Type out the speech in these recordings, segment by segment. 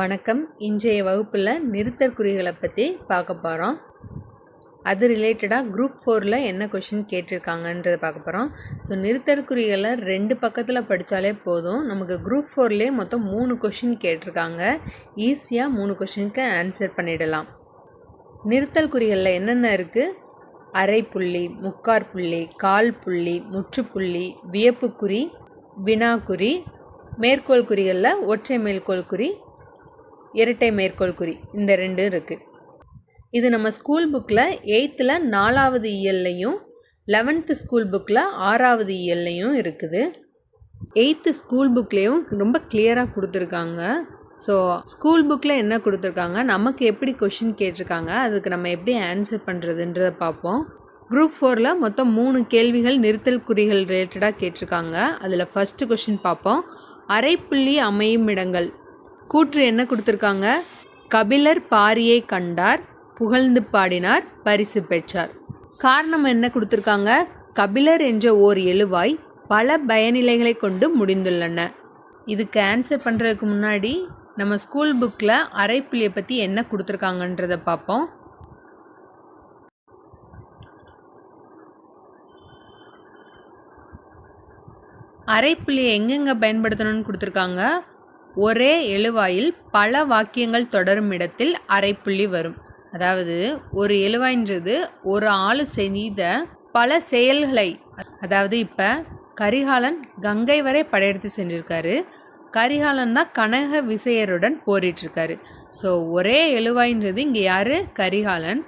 வணக்கம். இன்றைய வகுப்பில் நிறுத்தற்குறிகளை பற்றி பார்க்க போகிறோம் அது ரிலேட்டடாக குரூப் ஃபோரில் என்ன கொஷின் கேட்டிருக்காங்கன்றதை பார்க்க போகிறோம் ஸோ நிறுத்தற்குறிகளை ரெண்டு பக்கத்தில் படித்தாலே போதும். நமக்கு குரூப் ஃபோர்லேயே மொத்தம் மூணு கொஷின் கேட்டிருக்காங்க. ஈஸியாக மூணு கொஷினுக்கு ஆன்சர் பண்ணிடலாம். நிறுத்தல் குறிகளில் என்னென்ன இருக்குது அரைப்புள்ளி முக்கார் புள்ளி கால் புள்ளி முற்றுப்புள்ளி வியப்புக்குறி வினாக்குறி மேற்கோள் குறிகளில் ஒற்றை மேற்கோள் குறி இரட்டை மேற்கோள் குறி. இந்த ரெண்டும் இருக்குது இது நம்ம ஸ்கூல் புக்கில் எயித்தில் நாலாவது இயல்லையும் லெவன்த்து ஸ்கூல் புக்கில் ஆறாவது இயல்லையும் இருக்குது. எயித்து ஸ்கூல் புக்லேயும் ரொம்ப கிளியராக கொடுத்துருக்காங்க. ஸோ ஸ்கூல் புக்கில் என்ன கொடுத்துருக்காங்க? நமக்கு எப்படி கொஷின் கேட்டிருக்காங்க? அதுக்கு நம்ம எப்படி ஆன்சர் பண்ணுறதுன்றதை பார்ப்போம். குரூப் ஃபோரில் மொத்தம் மூணு கேள்விகள் நிறுத்தல் குறிகள் ரிலேட்டடாக கேட்டிருக்காங்க. அதில் ஃபஸ்ட்டு கொஷின் பார்ப்போம். அரைப்புள்ளி அமையும் இடங்கள் கூற்று என்ன கொடுத்துருக்காங்க? கபிலர் பாரியை கண்டார் புகழ்ந்து பாடினார் பரிசு பெற்றார். காரணம் என்ன கொடுத்துருக்காங்க? கபிலர் என்ற ஓர் எழுவாய் பல பயநிலைகளை கொண்டு முடிந்துள்ளன. இதுக்கு ஆன்சர் பண்ணுறதுக்கு முன்னாடி நம்ம ஸ்கூல் புக்கில் அரைப்புள்ளியை பற்றி என்ன கொடுத்துருக்காங்கன்றதை பார்ப்போம். அரைப்புள்ளியை எங்கெங்கே பயன்படுத்தணும்னு கொடுத்துருக்காங்க? ஒரே எழுவாயில் பல வாக்கியங்கள் தொடரும் இடத்தில் அரைப்புள்ளி வரும். அதாவது ஒரு எழுவாயின்றது ஒரு ஆள் செய்த பல செயல்களை அதாவது இப்போ கரிகாலன் கங்கை வரை படையெடுத்து சென்றிருக்காரு. கரிகாலன் தான் கனக விசையருடன் போரிட்டிருக்காரு. ஸோ ஒரே எழுவாயின்றது இங்கே யார்? கரிகாலன்.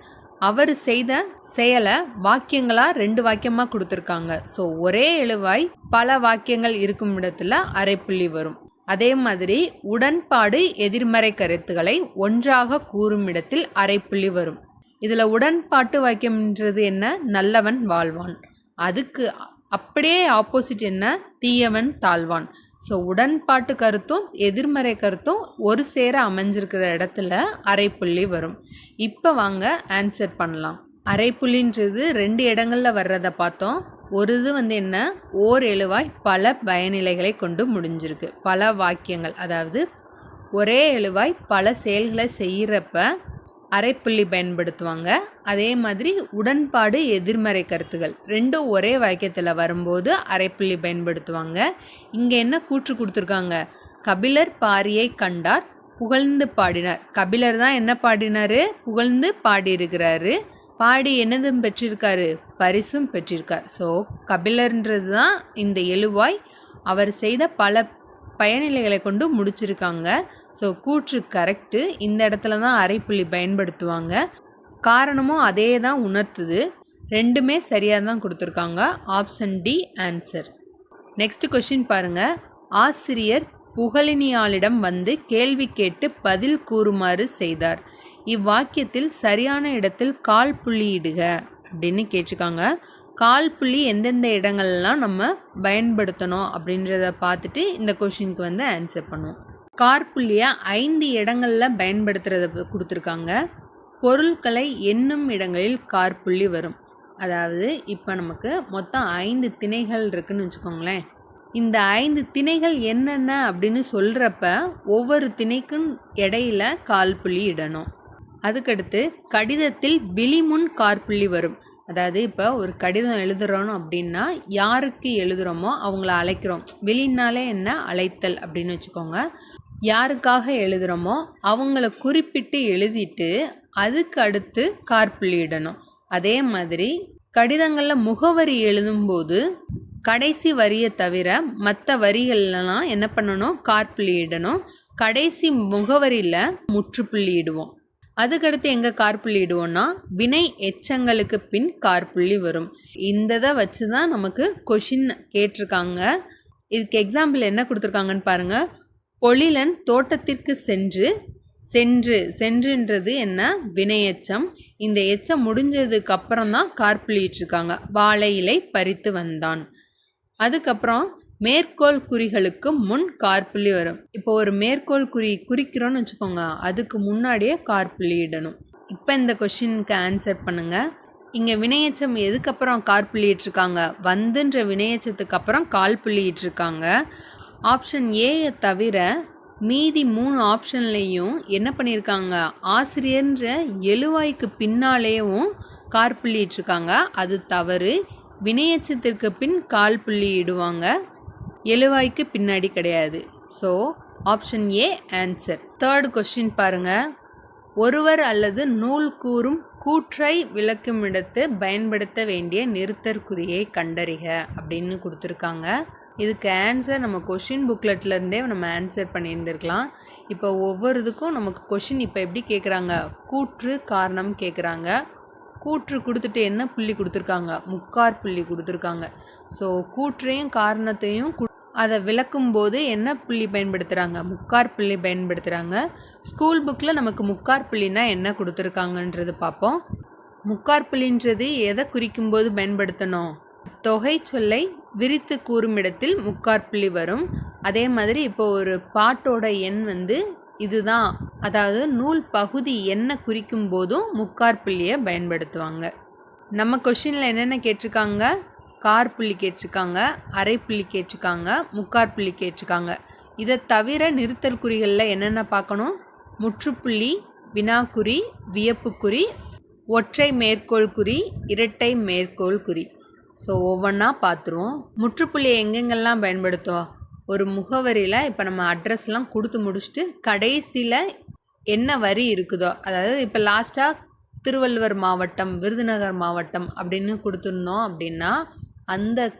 அவர் செய்த செயலை வாக்கியங்களாக ரெண்டு வாக்கியமாக கொடுத்துருக்காங்க. ஸோ ஒரே எழுவாய் பல வாக்கியங்கள் இருக்கும் இடத்துல அரைப்புள்ளி வரும். அதே மாதிரி உடன்பாடு எதிர்மறை கருத்துக்களை ஒன்றாக கூறும் இடத்தில் அரைப்புள்ளி வரும். இதில் உடன்பாட்டு வாக்கியம்ன்றது என்ன? நல்லவன் வாழ்வான். அதுக்கு அப்படியே ஆப்போசிட் என்ன? தீயவன் தாழ்வான். ஸோ உடன்பாட்டு கருத்தும் எதிர்மறை கருத்தும் ஒரு சேர அமைஞ்சிருக்கிற இடத்துல அரைப்புள்ளி வரும். இப்போ வாங்க ஆன்சர் பண்ணலாம். அரைப்புள்ளின்றது ரெண்டு இடங்களில் வர்றதை பார்த்தோம். ஒரு இது வந்து என்ன? ஓர் எழுவாய் பல பயனிலைகளை கொண்டு முடிஞ்சிருக்கு. பல வாக்கியங்கள் அதாவது ஒரே எழுவாய் பல செயல்களை செய்கிறப்ப அரைப்புள்ளி பயன்படுத்துவாங்க. அதே மாதிரி உடன்பாடு எதிர்மறை கருத்துகள் ரெண்டும் ஒரே வாக்கியத்தில் வரும்போது அரைப்புள்ளி பயன்படுத்துவாங்க. இங்கே என்ன கூற்று கொடுத்துருக்காங்க? கபிலர் பாரியை கண்டார் புகழ்ந்து பாடினார். கபிலர் தான் என்ன பாடினாரு? புகழ்ந்து பாடியிருக்கிறாரு. பாடி என்னதும் பெற்றிருக்காரு? பரிசும் பெற்றிருக்கார். ஸோ கபிலர்ன்றது தான் இந்த எழுவாய். அவர் செய்த பல பயனிலைகளை கொண்டு முடிச்சிருக்காங்க. ஸோ கூற்று கரெக்டு இந்த இடத்துல தான் அரைப்புள்ளி பயன்படுத்துவாங்க. காரணமும் அதே தான் உணர்த்துது. ரெண்டுமே சரியாக தான் கொடுத்துருக்காங்க. Option D answer next question பாருங்கள் ஆசிரியர் புகழினியாளிடம் வந்து கேள்வி கேட்டு பதில் கூறுமாறு செய்தார். இவ்வாக்கியத்தில் சரியான இடத்தில் கால் புள்ளியிடுக அப்படின்னு கேட்டிருக்காங்க. கால் புள்ளி எந்தெந்த இடங்கள்லாம் நம்ம பயன்படுத்தணும் அப்படின்றத பார்த்துட்டு இந்த கொஷினுக்கு வந்து ஆன்சர் பண்ணுவோம். கார் புள்ளியை ஐந்து இடங்களில் பயன்படுத்துகிறத கொடுத்துருக்காங்க. பொருட்களை எண்ணும் இடங்களில் கார் புள்ளி வரும். அதாவது இப்போ நமக்கு மொத்தம் ஐந்து திணைகள் இருக்குதுன்னு வச்சுக்கோங்களேன். இந்த ஐந்து திணைகள் என்னென்ன அப்படின்னு சொல்கிறப்ப ஒவ்வொரு திணைக்கும் இடையில கால் புள்ளி இடணும். அதுக்கடுத்து கடிதத்தில் விழிமுன் கார்புள்ளி வரும். அதாவது இப்போ ஒரு கடிதம் எழுதுகிறோம் அப்படின்னா யாருக்கு எழுதுகிறோமோ அவங்கள அழைக்கிறோம். வெளினாலே என்ன? அழைத்தல் அப்படின்னு வச்சுக்கோங்க. யாருக்காக எழுதுகிறோமோ அவங்கள குறிப்பிட்டு எழுதிட்டு அதுக்கு அடுத்து கார்புள்ளி இடணும். அதே மாதிரி கடிதங்களில் முகவரி எழுதும்போது கடைசி வரியை தவிர மற்ற வரிகள்லாம் என்ன பண்ணணும்? கார்புள்ளி இடணும். கடைசி முகவரியில் முற்றுப்புள்ளி இடுவோம். அதுக்கடுத்து எங்கே கார்புள்ளி இடுவோம்னா வினை எச்சங்களுக்கு பின் கார்புள்ளி வரும். இந்த இதை வச்சு தான் நமக்கு கொஷின் கேட்டிருக்காங்க. இதுக்கு எக்ஸாம்பிள் என்ன கொடுத்துருக்காங்கன்னு பாருங்கள் பொழிலன் தோட்டத்திற்கு சென்று சென்று சென்றுன்றது என்ன? வினை எச்சம். இந்த எச்சம் முடிஞ்சதுக்கு அப்புறம் தான் கார்புள்ளிட்டுருக்காங்க வாழை இலை பறித்து வந்தான். அதுக்கப்புறம் மேற்கோள் குறிகளுக்கு முன் கார்புள்ளி வரும். இப்போ ஒரு மேற்கோள் குறி குறிக்கிறோன்னு வச்சுக்கோங்க. அதுக்கு முன்னாடியே கார்புள்ளி இடணும். இப்போ இந்த கொஷினுக்கு ஆன்சர் பண்ணுங்க. இங்கே வினையச்சம் எதுக்கப்புறம் கார்புள்ளியிட்டிருக்காங்க வந்துன்ற வினையச்சத்துக்கு அப்புறம் கால் புள்ளியிட்டிருக்காங்க ஆப்ஷன் ஏயை தவிர மீதி மூணு ஆப்ஷன்லேயும் என்ன பண்ணியிருக்காங்க ஆசிரியர்ன்ற எழுவாய்க்கு பின்னாலேயும் கார் புள்ளியிட்டிருக்காங்க அது தவறு. வினையச்சத்திற்கு பின் கால் புள்ளி இடுவாங்க. எழுவாய்க்கு பின்னாடி கிடையாது. So option A answer third question பாருங்கள் ஒருவர் அல்லது நூல் கூறும் கூற்றை விளக்குமிடத்து பயன்படுத்த வேண்டிய நிறுத்தற்குறியை கண்டறிக அப்படின்னு கொடுத்துருக்காங்க. இதுக்கு ஆன்சர் நம்ம கொஷின் புக்லெட்லேருந்தே நம்ம ஆன்சர் பண்ணியிருந்திருக்கலாம். இப்போ ஒவ்வொரு இதுக்கும் நமக்கு கொஷின் இப்போ எப்படி கேட்குறாங்க கூற்று காரணம் கேட்குறாங்க கூற்று கொடுத்துட்டு என்ன புள்ளி கொடுத்துருக்காங்க? முக்கார் புள்ளி கொடுத்துருக்காங்க. ஸோ கூற்றையும் காரணத்தையும் கு- அதை விளக்கும் போது என்ன புள்ளி பயன்படுத்துகிறாங்க முக்கார் புள்ளி பயன்படுத்துகிறாங்க ஸ்கூல் புக்கில் நமக்கு முக்கார் புள்ளினா என்ன கொடுத்துருக்காங்கன்றது பார்ப்போம் முக்கார் புள்ளின்றது எதை குறிக்கும் போது பயன்படுத்தணும்? தொகை சொல்லை விரித்து கூறும் இடத்தில் முக்கார் புள்ளி வரும். அதே மாதிரி இப்போ ஒரு பாட்டோட எண் வந்து இதுதான். அதாவது நூல் பகுதி என்ன குறிக்கும் போதும் முக்கார் புள்ளியை பயன்படுத்துவாங்க. நம்ம கொஷினில் என்னென்ன கேட்டிருக்காங்க? கார் புள்ளி கேட்டிருக்காங்க அரை புள்ளி கேட்டிருக்காங்க முக்கார் புள்ளி கேட்டிருக்காங்க. இதை தவிர நிறுத்தல் குறிகளில் என்னென்ன பார்க்கணும்? முற்றுப்புள்ளி வினாக்குறி வியப்புக்குறி ஒற்றை மேற்கோள் குறி இரட்டை மேற்கோள் குறி. ஸோ ஒவ்வொன்றா பார்த்துருவோம். முற்றுப்புள்ளியை எங்கெங்கெல்லாம் பயன்படுத்துவோம் ஒரு முகவரியில் இப்போ நம்ம அட்ரஸ்லாம் கொடுத்து முடிச்சுட்டு கடைசியில் என்ன வரி இருக்குதோ அதாவது இப்போ லாஸ்ட்டாக திருவள்ளுவர் மாவட்டம் விருதுநகர் மாவட்டம் அப்படின்னு கொடுத்துருந்தோம் அப்படின்னா அந்த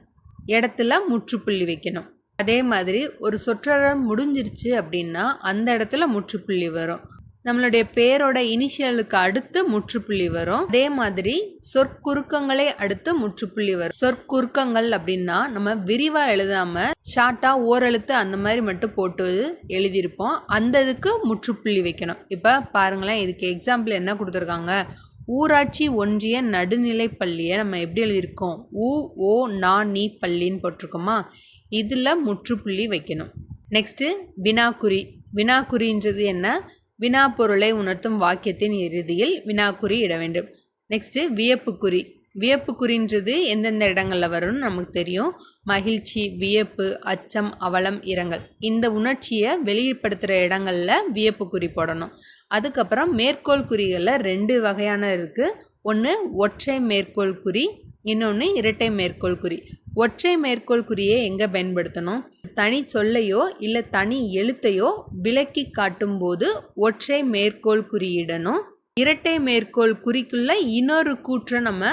இடத்துல முற்றுப்புள்ளி வைக்கணும். அதே மாதிரி ஒரு சொற்றொடர் முடிஞ்சிருச்சு அப்படின்னா அந்த இடத்துல முற்றுப்புள்ளி வரும். நம்மளுடைய பேரோட இனிஷியலுக்கு அடுத்து முற்றுப்புள்ளி வரும். அதே மாதிரி சொற்குறுக்கங்களை அடுத்து முற்றுப்புள்ளி வரும். சொற்குறுக்கங்கள் அப்படின்னா நம்ம விரிவா எழுதாம ஷார்ட்டா ஓரெழுத்து அந்த மாதிரி மட்டும் போட்டு எழுதியிருப்போம். அந்த இதுக்கு முற்றுப்புள்ளி வைக்கணும். இப்போ பாருங்களேன் இதுக்கு எக்ஸாம்பிள் என்ன கொடுத்துருக்காங்க? ஊராட்சி ஒன்றிய நடுநிலை பள்ளியை நம்ம எப்படி எழுதியிருக்கோம்? ஊ ஓ நா நீ பள்ளின்னு போட்டிருக்கோமா? இதில் முற்றுப்புள்ளி வைக்கணும். நெக்ஸ்ட்டு வினாக்குறி. வினாக்குறின்றது என்ன? வினாப்பொருளை உணர்த்தும் வாக்கியத்தின் இறுதியில் வினாக்குறி இட வேண்டும். நெக்ஸ்ட்டு வியப்புக்குறி. வியப்புக்குறின்றது எந்தெந்த இடங்களில் வரும்னு நமக்கு தெரியும். மகிழ்ச்சி வியப்பு அச்சம் அவலம் இரங்கல். இந்த உணர்ச்சியை வெளிப்படுத்துகிற இடங்களில் வியப்புக்குறி போடணும். அதுக்கப்புறம் மேற்கோள் குறிகளில் ரெண்டு வகையான இருக்குது ஒன்று ஒற்றை மேற்கோள் குறி இன்னொன்று இரட்டை மேற்கோள் குறி. ஒற்றை மேற்கோள் குறியை எங்கே பயன்படுத்தணும்? தனி சொல்லையோ இல்லை தனி எழுத்தையோ விளக்கி காட்டும்போது ஒற்றை மேற்கோள் குறியிடணும். இரட்டை மேற்கோள் குறிக்குள்ள இன்னொரு கூற்றை நம்ம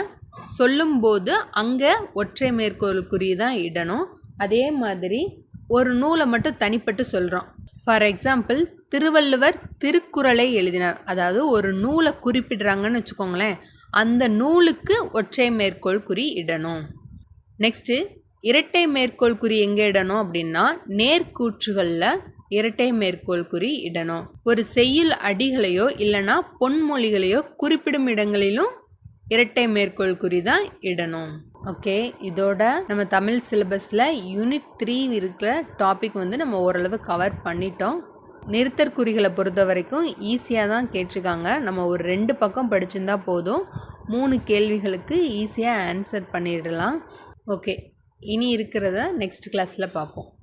சொல்லும்போது அங்கே ஒற்றை மேற்கோள் குறி தான் இடணும். அதே மாதிரி ஒரு நூலை மட்டும் தனிப்பட்டு சொல்கிறோம் ஃபார் எக்ஸாம்பிள் திருவள்ளுவர் திருக்குறளை எழுதினார். அதாவது ஒரு நூலை குறிப்பிடுறாங்கன்னு வச்சுக்கோங்களேன். அந்த நூலுக்கு ஒற்றை மேற்கோள் குறி இடணும். நெக்ஸ்ட்டு இரட்டை மேற்கோள் குறி எங்கே இடணும் அப்படின்னா நேர்கூற்றுகளில் இரட்டை மேற்கோள் குறி இடணும். ஒரு செய்யுள் அடிகளையோ இல்லைன்னா பொன்மொழிகளையோ குறிப்பிடும் இடங்களிலும் இரட்டை மேற்கோள் குறி தான் இடணும். ஓகே இதோட நம்ம தமிழ் சிலபஸில் யூனிட் த்ரீ இருக்கிற டாபிக் வந்து நம்ம ஓரளவு கவர் பண்ணிட்டோம். நிறுத்தற்குறிகளை பொறுத்த வரைக்கும் ஈஸியாக தான் கேட்டிருக்காங்க. நம்ம ஒரு ரெண்டு பக்கம் படிச்சிருந்தா போதும். மூணு கேள்விகளுக்கு ஈஸியாக ஆன்சர் பண்ணிடலாம். ஓகே. இனி இருக்கிறத நெக்ஸ்ட் கிளாஸில் பார்ப்போம்.